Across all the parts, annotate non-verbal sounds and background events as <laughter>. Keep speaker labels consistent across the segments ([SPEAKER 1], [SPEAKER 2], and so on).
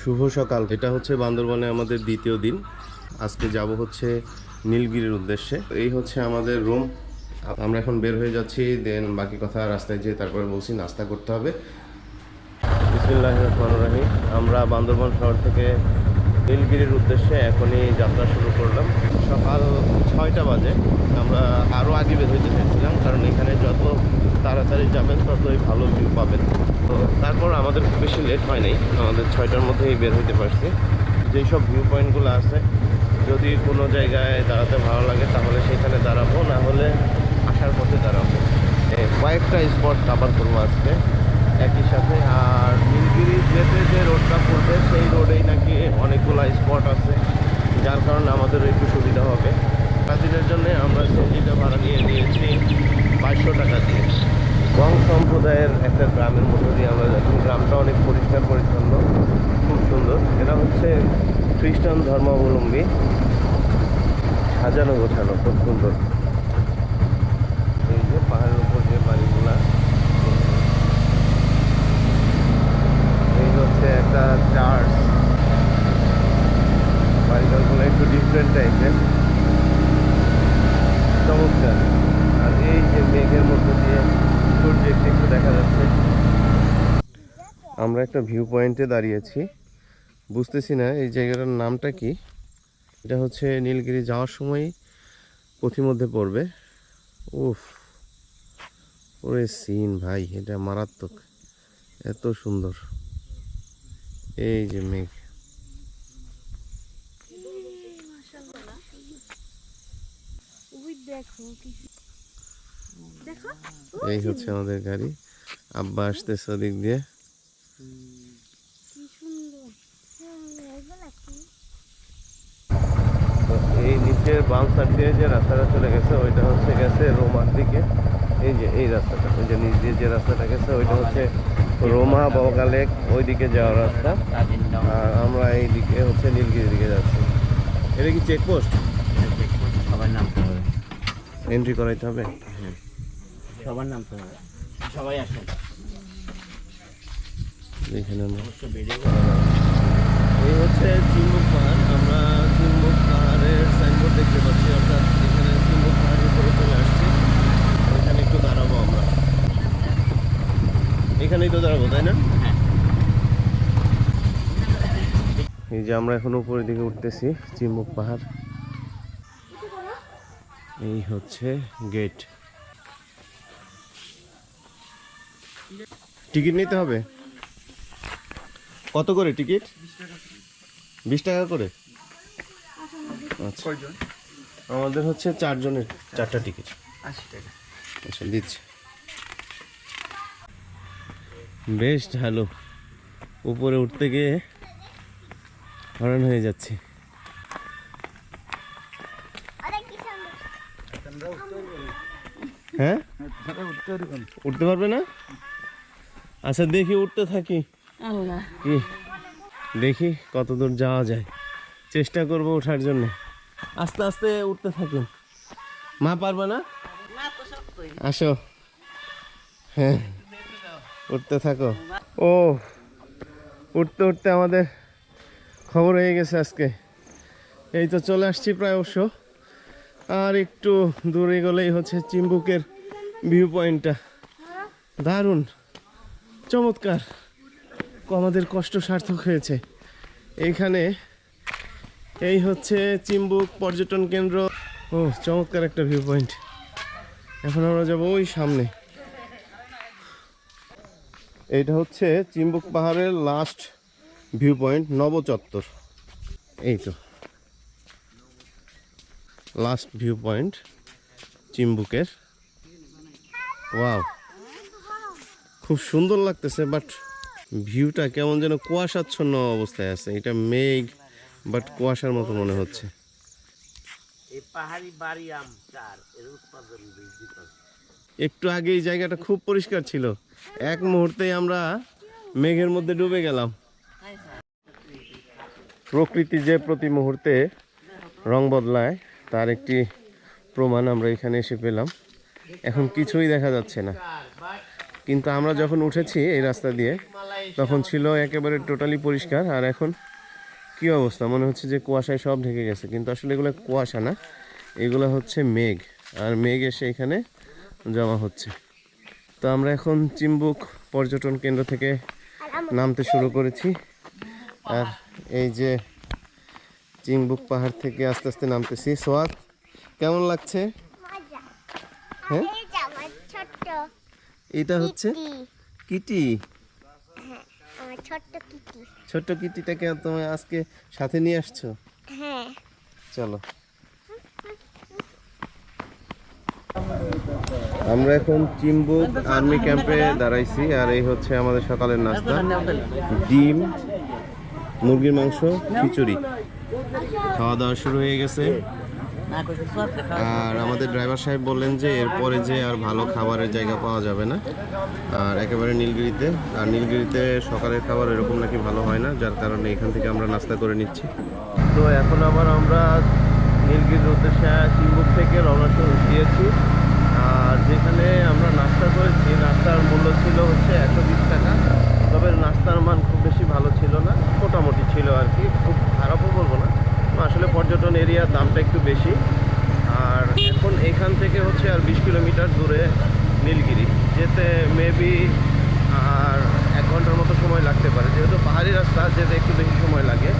[SPEAKER 1] শুভ সকাল। এটা হচ্ছে বান্দরবনে আমাদের দ্বিতীয় দিন। আজকে যাব হচ্ছে নীলগিরির উদ্দেশ্যে। এই হচ্ছে আমাদের রুম। আমরা এখন বের হয়ে যাচ্ছি, দেন বাকি কথা রাস্তায় যেয়ে তারপরে বলছি নাস্তা করতে হবে। বিসমিল্লাহ আমরা বান্দরবন শহর থেকে নীলগিরির উদ্দেশ্যে এখনই যাত্রা শুরু করলাম। সকাল ছয়টা বাজে। আমরা আরও আগে বের হইতে চাইছিলাম, কারণ এখানে যত তাড়াতাড়ি যাবেন, ততই ভালো ভিউ পাবেন। তো তারপর আমাদের খুব বেশি লেট হয় নাই, আমাদের ছয়টার মধ্যেই বের হইতে পারছি। যেই সব ভিউ পয়েন্টগুলো আছে, যদি কোনো জায়গায় দাঁড়াতে ভালো লাগে, তাহলে সেখানে দাঁড়াবো, না হলে আসার পথে দাঁড়াবো। কয়েকটা স্পট কাভার করব আজকে, একই সাথে। আর নীলগিরি যেতে যে রোডটা পড়বে, সেই রোডেই নাকি অনেকগুলো স্পট আছে, যার কারণে আমাদের একটু সুবিধা হবে। সারাদিনের জন্য আমরা সেজিটা ভাড়া নিয়ে নিয়েছি, বাইশশো টাকা দিয়ে। গং সম্প্রদায়ের একটা গ্রামের মধ্যে দিয়ে আমরা যাচ্ছি। গ্রামটা অনেক পরিষ্কার পরিচ্ছন্ন, খুব সুন্দর। এরা হচ্ছে খ্রিস্টান ধর্মাবলম্বী সাজানো গোছানো, খুব সুন্দর। এই যে পাহাড়ের উপর যে বাড়িগুলা। এই হচ্ছে একটা চার্চ। বাড়িঘরগুলো একটু ডিফারেন্ট টাইপের চমৎকার। আর এই যে মেঘের মধ্যে দিয়ে দেখা যাচ্ছে আমরা একটা ভিউ পয়েন্টে দাঁড়িয়েছি বুঝতেছি না এই জায়গাটার নামটা কি। এটা হচ্ছে নীলগিরি যাওয়ার সময় পথিমধ্যে পড়বে। উফ, ওরে সিন ভাই, এটা মারাত্মক। এত সুন্দর। এই যে মেঘ।
[SPEAKER 2] দেখো দেখো।
[SPEAKER 1] এই হচ্ছে আমাদের গাড়ি। আব্বা আসতেছে ওদিক দিয়ে।
[SPEAKER 2] কি সুন্দর। হ্যাঁ
[SPEAKER 1] এই নিচের বাম সাইড দিয়ে যে রাস্তাটা চলে গেছে ওইটা হচ্ছে গেছে রোমার দিকে। এই যে এই রাস্তাটা ওই যে নিচ দিয়ে যে রাস্তাটা গেছে ওইটা হচ্ছে রোমা বগালেক ওই দিকে যাওয়ার রাস্তা। আর আমরা এই দিকে হচ্ছে নীলগিরির দিকে যাচ্ছি। এটা কি চেকপোস্ট
[SPEAKER 3] সবার নামতে হবে।
[SPEAKER 1] এন্ট্রি করাইতে হবে?
[SPEAKER 3] সবার নামতে হবে সবাই আসেন।
[SPEAKER 1] এখানে
[SPEAKER 3] অবশ্য ভিডিও
[SPEAKER 1] এই হচ্ছে চিম্বুক পাহাড়। আমরা চিম্বুক পাহাড়ের সাইনবোর্ড দেখতে পাচ্ছি। অর্থাৎ এখানে চিম্বুক পাহাড়ের উপরে চলে আসছি। এখানে একটু দাঁড়াবো আমরা। এখানেই তো দাঁড়াবো তাই না? এই যে আমরা এখন উপরের দিকে উঠতেছি চিম্বুক পাহাড়। এই হচ্ছে গেট টিকিট নিতে হবে? কত করে টিকিট? বিশ টাকা করে? আচ্ছা। আমাদের হচ্ছে চারজনের চারটা টিকিট।
[SPEAKER 3] আশি টাকা।
[SPEAKER 1] আচ্ছা দিচ্ছি। বেশ ঢালো উপরে উঠতে গিয়ে হরণ হয়ে যাচ্ছে। হ্যাঁ? উঠতে পারবে না? আচ্ছা দেখি উঠতে থাকি।
[SPEAKER 2] আল্লাহ।
[SPEAKER 1] কি? দেখি কত দূর যাওয়া যায়। চেষ্টা করব ওঠার জন্য। আস্তে আস্তে উঠতে থাকুন মা পারবে না? আসো। হ্যাঁ উঠতে থাকো। ও উঠতে উঠতে আমাদের খবর হয়ে গেছে আজকে। এই তো চলে আসছি প্রায় অবশ্য। আর একটু দূরে গেলেই হচ্ছে চিম্বুকের ভিউ পয়েন্টটা দারুণ। চমৎকার। আমাদের কষ্ট সার্থক হয়েছে। এইখানে এই হচ্ছে চিম্বুক পর্যটন কেন্দ্র। ও, চমৎকার একটা ভিউ পয়েন্ট এখন আমরা যাব ওই সামনে। এইটা হচ্ছে চিম্বুক পাহাড়ের লাস্ট ভিউ পয়েন্ট নবচত্বর। এই তো। লাস্ট ভিউ পয়েন্ট চিম্বুকের। ওয়াও খুব সুন্দর লাগতেছে বাট ভিউটা কেমন যেন কুয়াশাচ্ছন্ন অবস্থায় আছে। এটা মেঘ বাট কুয়াশার মতো মনে হচ্ছে।
[SPEAKER 3] এই পাহাড়ি বাড়ি আম চার এর উৎপাদন বৃদ্ধি
[SPEAKER 1] একটু আগে এই জায়গাটা খুব পরিষ্কার ছিল। এক মুহূর্তেই আমরা মেঘের মধ্যে ডুবে গেলাম। প্রকৃতি যে প্রতি মুহূর্তে রং বদলায় তার একটি প্রমাণ আমরা এখানে এসে পেলাম। এখন কিছুই দেখা যাচ্ছে না। কিন্তু আমরা যখন উঠেছি এই রাস্তা দিয়ে তখন ছিল একেবারে টোটালি পরিষ্কার। আর এখন কি অবস্থা? মনে হচ্ছে যে কুয়াশায় সব ঢেকে গেছে। কিন্তু আসলে এগুলো কুয়াশা না এগুলো হচ্ছে মেঘ। আর মেঘ এসে এখানে জমা হচ্ছে। তো আমরা এখন চিম্বুক পর্যটন কেন্দ্র থেকে নামতে শুরু করেছি। আর এই যে চিম্বুক পাহাড় থেকে আস্তে আস্তে নামতেছি। সোয়াদ কেমন লাগছে? হ্যাঁ?
[SPEAKER 2] এই যে আমার ছোট্ট
[SPEAKER 1] এটা হচ্ছে
[SPEAKER 2] কিটি।
[SPEAKER 1] কিটি।
[SPEAKER 2] ছোট্ট কিটি।
[SPEAKER 1] ছোট্ট কিটিটাকে তুমি আজকে সাথে নিয়ে আসছো?
[SPEAKER 2] হ্যাঁ।
[SPEAKER 1] চলো। আমরা এখন চিম্বুক আর্মি ক্যাম্পে দাঁড়াইছি আর এই হচ্ছে আমাদের সকালের নাস্তা। ডিম মুরগির মাংস খিচুড়ি। খাওয়া দাওয়া শুরু হয়ে গেছে। আর আমাদের ড্রাইভার সাহেব বললেন যে এরপরে যে আর ভালো খাবারের জায়গা পাওয়া যাবে না। আর একেবারে নীলগিরিতে আর নীলগিরিতে সকালের খাবার এরকম নাকি ভালো হয় না যার কারণে এখান থেকে আমরা নাস্তা করে নিচ্ছি। তো এখন আবার আমরা নীলগিরির উদ্দেশ্যে চিম্বুক থেকে রওনা শুরু দিয়েছি আর যেখানে আমরা নাস্তা করেছি নাস্তার মূল্য ছিল হচ্ছে একশো বিশ টাকা তবে নাস্তার মান খুব বেশি ভালো ছিল না মোটামুটি ছিল আর কি খুব খারাপও বলব না আসলে পর্যটন এরিয়ার দামটা একটু বেশি আর এখন এখান থেকে হচ্ছে আর বিশ কিলোমিটার দূরে নীলগিরি যেতে মেবি আর এক ঘণ্টার মতো সময় লাগতে পারে যেহেতু পাহাড়ি রাস্তা যেতে একটু বেশি সময় লাগে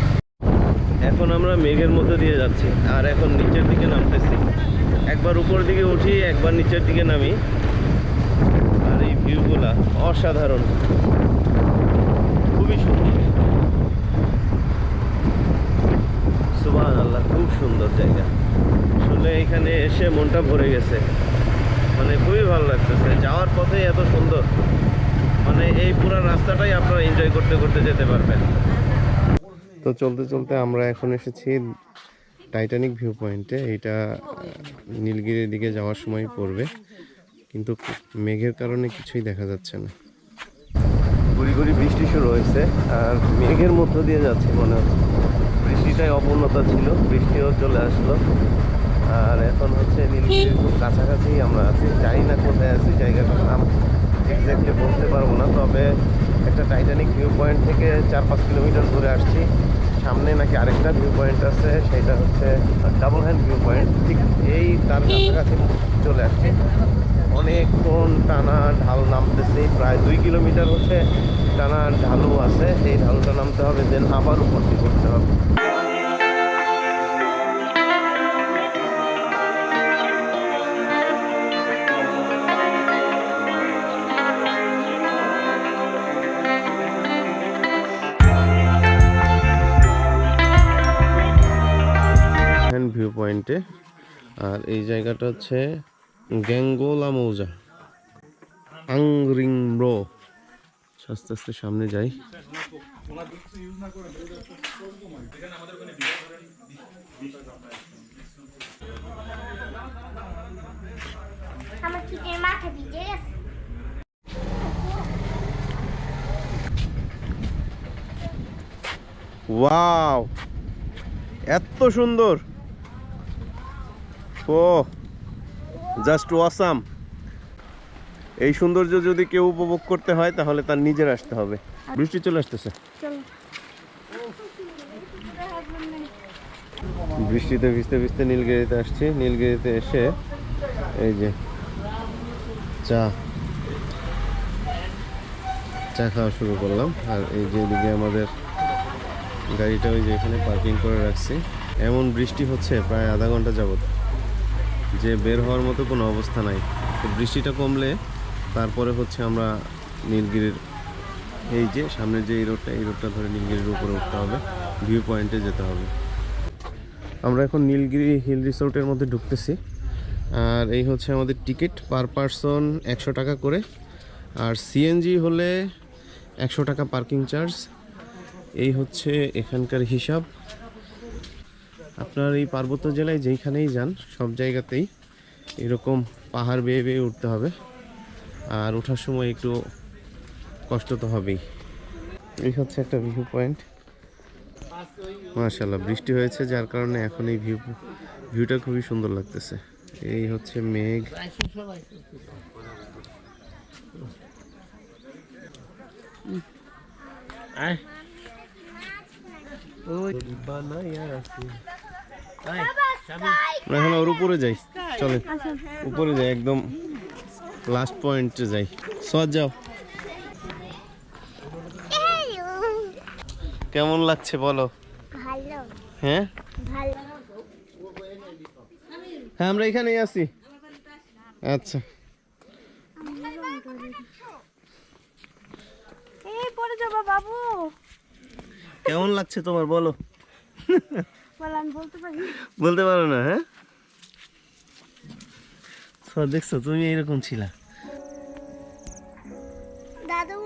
[SPEAKER 1] এখন আমরা মেঘের মধ্যে দিয়ে যাচ্ছি আর এখন নিচের দিকে নামতেছি একবার উপর দিকে উঠি একবার নিচের দিকে নামি। আর এই ভিউগুলা অসাধারণ। খুবই সুন্দর। সুবাহ আল্লাহ খুব সুন্দর জায়গা। আসলে এখানে এসে মনটা ভরে গেছে। মানে খুবই ভালো লাগতেছে। যাওয়ার পথে এত সুন্দর। মানে এই পুরো রাস্তাটাই আপনারা এনজয় করতে করতে যেতে পারবেন। তো চলতে চলতে আমরা এখন এসেছি টাইটানিক ভিউ পয়েন্টে এটা নীলগিরির দিকে যাওয়ার সময় পড়বে। কিন্তু মেঘের কারণে কিছুই দেখা যাচ্ছে না। গুড়ি গুড়ি বৃষ্টি শুরু হয়েছে। আর মেঘের মধ্য দিয়ে যাচ্ছে মনে হচ্ছে। বৃষ্টিটাই অপূর্ণতা ছিল। বৃষ্টিও চলে আসলো। আর এখন হচ্ছে নীলগিরির খুব কাছাকাছি আমরা আছি। জানি না কোথায় আছি, জায়গাটার নাম এক্স্যাক্টলি বলতে পারব না। তবে একটা টাইটানিক ভিউ পয়েন্ট থেকে চার পাঁচ কিলোমিটার দূরে আসছি। সামনে নাকি আরেকটা ভিউ পয়েন্ট আছে, সেটা হচ্ছে ডাবল হ্যান্ড ভিউ পয়েন্ট ঠিক এই তার কাছাকাছি চলে আসছে। অনেকক্ষণ টানা ঢাল নামতেছে, প্রায় দুই কিলোমিটার হচ্ছে টানা ঢালু আছে। সেই ঢালুটা নামতে হবে দেন আবার উপর করতে হবে। পয়েন্টে আর এই জায়গাটা হচ্ছে গ্যাঙ্গোলা মৌজা। আংরিং ব্রো। আস্তে আস্তে সামনে যাই। ওয়াও এত সুন্দর। ও জাস্ট ওয়াসাম এই সৌন্দর্য যদি কেউ উপভোগ করতে হয় তাহলে তার নিজের আসতে হবে। বৃষ্টি চলে আসতেছে। বৃষ্টিতে ভিজতে ভিজতে নীলগিরিতে আসছি। নীলগিরিতে এসে এই যে চা চা খাওয়া শুরু করলাম। আর এই যে এদিকে আমাদের গাড়িটা ওই যে এখানে পার্কিং করে রাখছি। এমন বৃষ্টি হচ্ছে প্রায় আধা ঘণ্টা যাবত। যে বের হওয়ার মতো কোনো অবস্থা নাই। তো বৃষ্টিটা কমলে তারপরে হচ্ছে আমরা নীলগিরির এই যে সামনে যে এই রোডটা এই রোডটা ধরে নীলগিরির উপরে উঠতে হবে। ভিউ পয়েন্টে যেতে হবে। আমরা এখন নীলগিরি হিল রিসোর্টের মধ্যে ঢুকতেছি। আর এই হচ্ছে আমাদের টিকিট পার পারসন একশো টাকা করে। আর সিএনজি হলে একশো টাকা পার্কিং চার্জ এই হচ্ছে এখানকার হিসাব। আপনার এই পার্বত্য জেলায় যেইখানেই যান সব জায়গাতেই এরকম পাহাড় বেয়ে বেয়ে উঠতে হবে। আর ওঠার সময় একটু কষ্ট তো হবেই। এই হচ্ছে একটা ভিউ পয়েন্ট মাশাল্লাহ বৃষ্টি হয়েছে যার কারণে এখন এই ভিউ ভিউটা খুবই সুন্দর লাগতেছে। এই হচ্ছে মেঘ।
[SPEAKER 3] আয়। ওই বানাইয়া আছে
[SPEAKER 1] এখন ওর উপরে যাই। চলে। উপরে যাই একদম লাস্ট পয়েন্টে যাই। সজ যাও। কেমন লাগছে বলো? হ্যাঁ? হ্যাঁ আমরা এখানেই আছি। আচ্ছা। কেমন লাগছে তোমার বলো?
[SPEAKER 2] বলতে পারো
[SPEAKER 1] না হ্যাঁ? সব দেখছ তুমি এইরকম ছিলা।
[SPEAKER 2] দাদু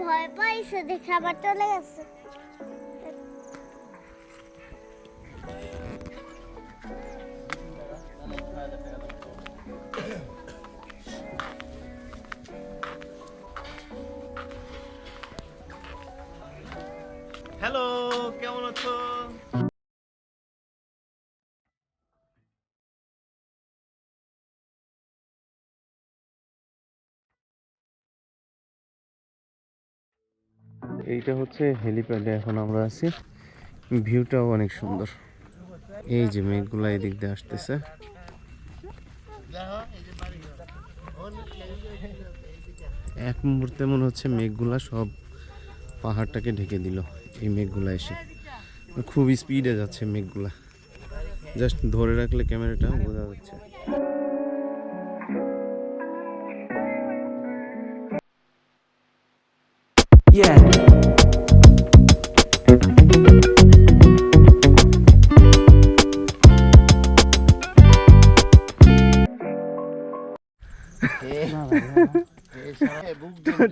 [SPEAKER 2] ভয় পাইছে দেখে আবার চলে গেছে।
[SPEAKER 1] এইটা হচ্ছে হেলিপ্যাডে, এখন আমরা আছি। ভিউটাও অনেক সুন্দর। এই যে মেঘগুলা এদিক দিয়ে আসতেছে। এক মুহূর্তে মনে হচ্ছে মেঘগুলা সব পাহাড়টাকে ঢেকে দিল, এই মেঘগুলা এসে। খুব স্পিডে যাচ্ছে মেঘগুলা। জাস্ট ধরে রাখলে ক্যামেরাটা, বোঝা যাচ্ছে।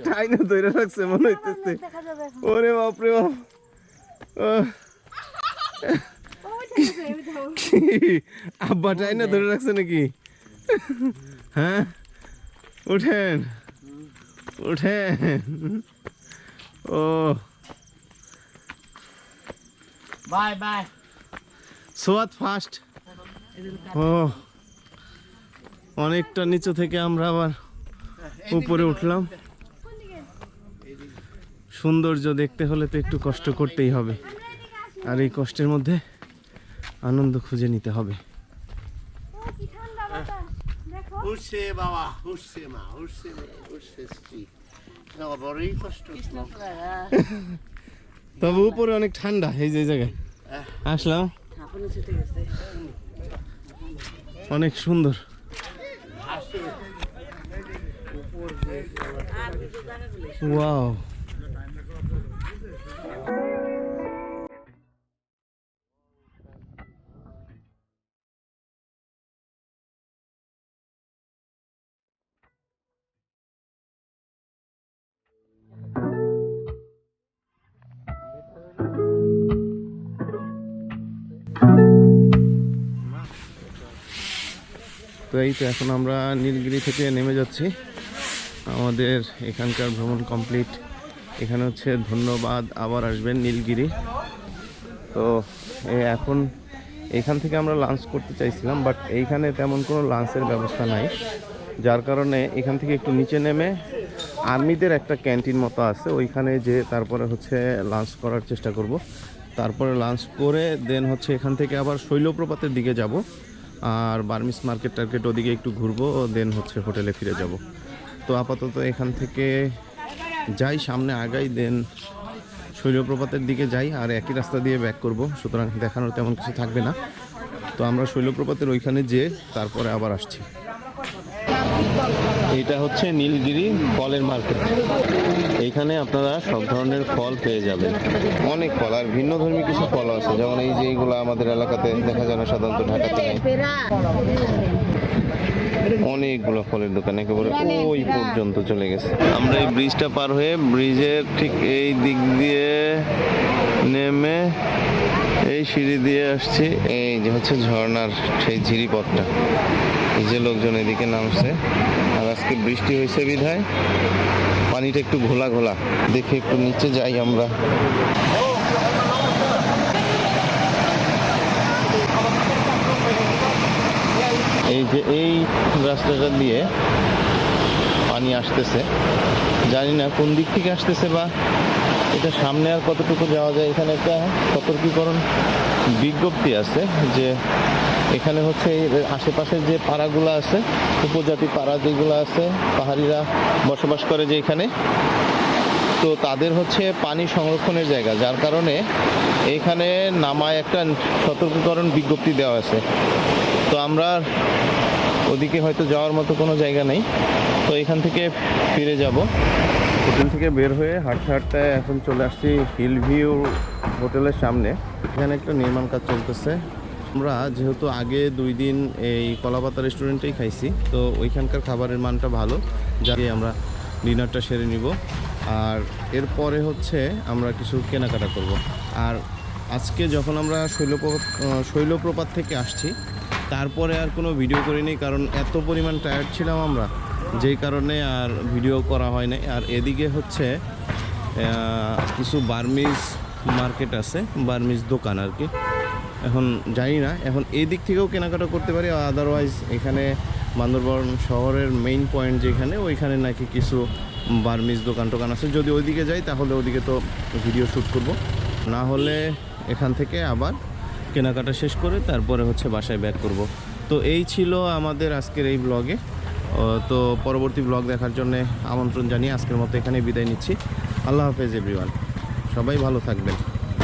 [SPEAKER 1] টাইনা ধরে রাখছে মনে হইতেছে ওরে বাপ আহ, কি? আব্বা টাইনা ধরে রাখছে নাকি হ্যাঁ উঠেন উঠেন ও
[SPEAKER 3] বাই বাই
[SPEAKER 1] সোয়াত ফাস্ট ও অনেকটা নিচে থেকে আমরা আবার উপরে উঠলাম। সৌন্দর্য দেখতে হলে তো একটু কষ্ট করতেই হবে। আর এই কষ্টের মধ্যে আনন্দ খুঁজে নিতে হবে।
[SPEAKER 3] বাবা মা কষ্ট। <laughs>
[SPEAKER 1] তবে উপরে অনেক ঠান্ডা এই যে জায়গায়। আসলাম। অনেক সুন্দর। ওয়াও এই তো এখন আমরা নীলগিরি থেকে নেমে যাচ্ছি। আমাদের এখানকার ভ্রমণ কমপ্লিট। এখানে হচ্ছে ধন্যবাদ, আবার আসবেন নীলগিরি। তো এখন এখান থেকে আমরা লাঞ্চ করতে চাইছিলাম বাট এইখানে তেমন কোনো লাঞ্চের ব্যবস্থা নাই। যার কারণে এখান থেকে একটু নিচে নেমে আর্মিদের একটা ক্যান্টিন মতো আছে, ওইখানে যে তারপরে হচ্ছে লাঞ্চ করার চেষ্টা করব। তারপরে লাঞ্চ করে দেন হচ্ছে এখান থেকে আবার শৈলপ্রপাতের দিকে যাব। আর বার্মিস মার্কেট টার্কেট ওদিকে একটু ঘুরবো দেন হচ্ছে হোটেলে ফিরে যাব। তো আপাতত এখান থেকে যাই, সামনে আগাই দেন শৈলপ্রপাতের দিকে যাই, আর একই রাস্তা দিয়ে ব্যাক করব। সুতরাং দেখানোর তেমন কিছু থাকবে না। তো আমরা শৈলপ্রপাতের ওইখানে যেয়ে তারপরে আবার আসছি। এটা হচ্ছে নীলগিরি ফলের মার্কেট। এইখানে আপনারা সব ধরনের ফল পেয়ে যাবেন। অনেক ফল আর ভিন্ন ধর্মী কিছু ফল আছে। যেমন এই যে এইগুলো আমাদের এলাকাতে দেখা যায় না সাধারণত ঢাকাতে অনেকগুলো ফলের দোকান একেবারে ওই পর্যন্ত চলে গেছে। আমরা এই ব্রিজটা পার হয়ে ব্রিজের ঠিক এই দিক দিয়ে নেমে এই সিঁড়ি দিয়ে আসছি। এই যে হচ্ছে ঝর্ণার সেই ঝিরিপথটা। এই যে লোকজন এদিকে নামছে। আর আজকে বৃষ্টি হয়েছে বিধায়। পানিটা একটু ঘোলা ঘোলা। দেখে একটু নিচে যাই আমরা। এই যে এই রাস্তাটা দিয়ে পানি আসতেছে। জানি না কোন দিক থেকে আসতেছে বা এটা সামনে আর কতটুকু যাওয়া যায় এখানে একটা সতর্কীকরণ বিজ্ঞপ্তি আছে যে এখানে হচ্ছে আশেপাশের যে পাড়াগুলো আছে, উপজাতি পাড়া যেগুলো আছে, পাহাড়িরা বসবাস করে যে এখানে, তো তাদের হচ্ছে পানি সংরক্ষণের জায়গা, যার কারণে এখানে নামায় একটা সতর্কীকরণ বিজ্ঞপ্তি দেওয়া আছে। তো আমরা ওদিকে হয়তো যাওয়ার মতো কোনো জায়গা নেই, তো এখান থেকে ফিরে যাব। হোটেল থেকে বের হয়ে হাঁটতে হাঁটতে এখন চলে আসছি হিল ভিউ হোটেলের সামনে। এখানে একটা নির্মাণ কাজ চলতেছে। আমরা যেহেতু আগে দুই দিন এই কলাপাতা রেস্টুরেন্টেই খাইছি, তো ওইখানকার খাবারের মানটা ভালো। যাকে আমরা ডিনারটা সেরে নিব। আর এরপরে হচ্ছে আমরা কিছু কেনাকাটা করব। আর আজকে যখন আমরা শৈলপ্রপাত শৈলপ্রপাত থেকে আসছি, তারপরে আর কোনো ভিডিও করিনি, কারণ এত পরিমাণ টায়ার্ড ছিলাম আমরা। যেই কারণে আর ভিডিও করা হয় নাই। আর এদিকে হচ্ছে কিছু বার্মিজ মার্কেট আছে, বার্মিজ দোকান আর কি। এখন জানি না, এখন এই দিক থেকেও কেনাকাটা করতে পারি আদারওয়াইজ এখানে বান্দরবান শহরের মেইন পয়েন্ট যেখানে, ওইখানে নাকি কিছু বার্মিজ দোকান টোকান আছে। যদি ওইদিকে যাই, তাহলে ওদিকে তো ভিডিও শ্যুট করব। না হলে এখান থেকে আবার কেনাকাটা শেষ করে তারপরে হচ্ছে বাসায় ব্যাক করব। তো এই ছিল আমাদের আজকের এই ব্লগে তো পরবর্তী ব্লগ দেখার জন্য আমন্ত্রণ জানিয়ে আজকের মতো এখানে বিদায় নিচ্ছি। আল্লাহ হাফেজ এভরিওয়ান সবাই ভালো থাকবেন।